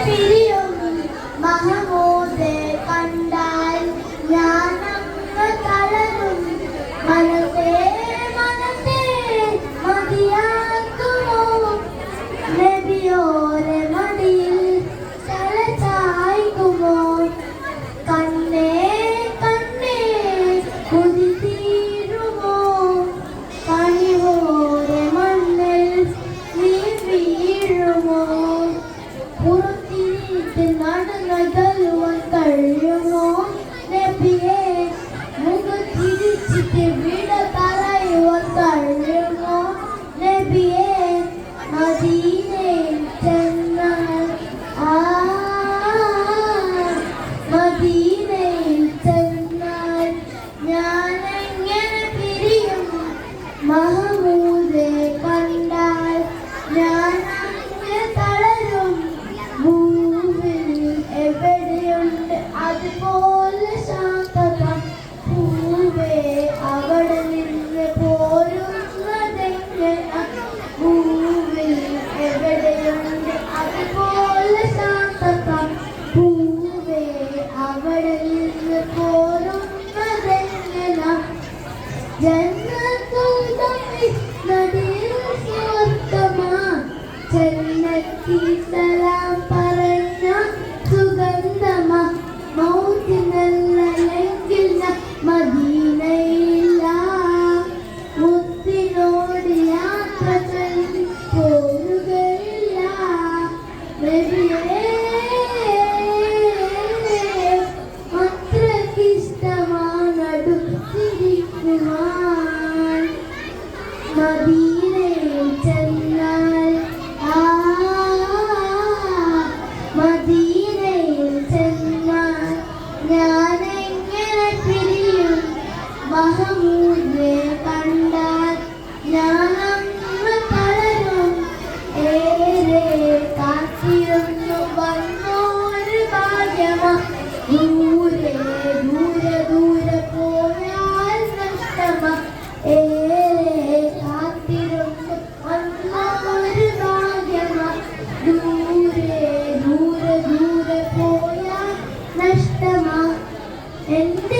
প্রিয় মহা സലാം പറഞ്ഞ സുഗന്ധമ. മൗത്തിനല്ലെങ്കിൽ മദീനയില്ല. മുത്തിനോട് യാത്ര പോരുകയില്ല എന്ത്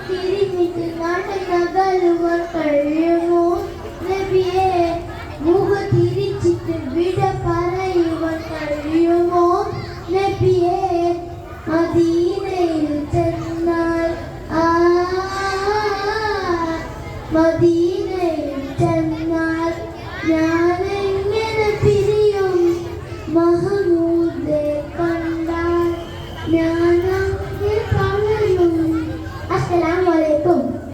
തിരിഞ്ഞിട്ട് നാട്ടകലുവർ കഴിയുമോ നബിയെ മുഖ തിരിച്ചിട്ട് വിട പറയുവർ കഴിയുമോ നബിയെ മദീനയിൽ ചെന്നാൽ ആ മദീന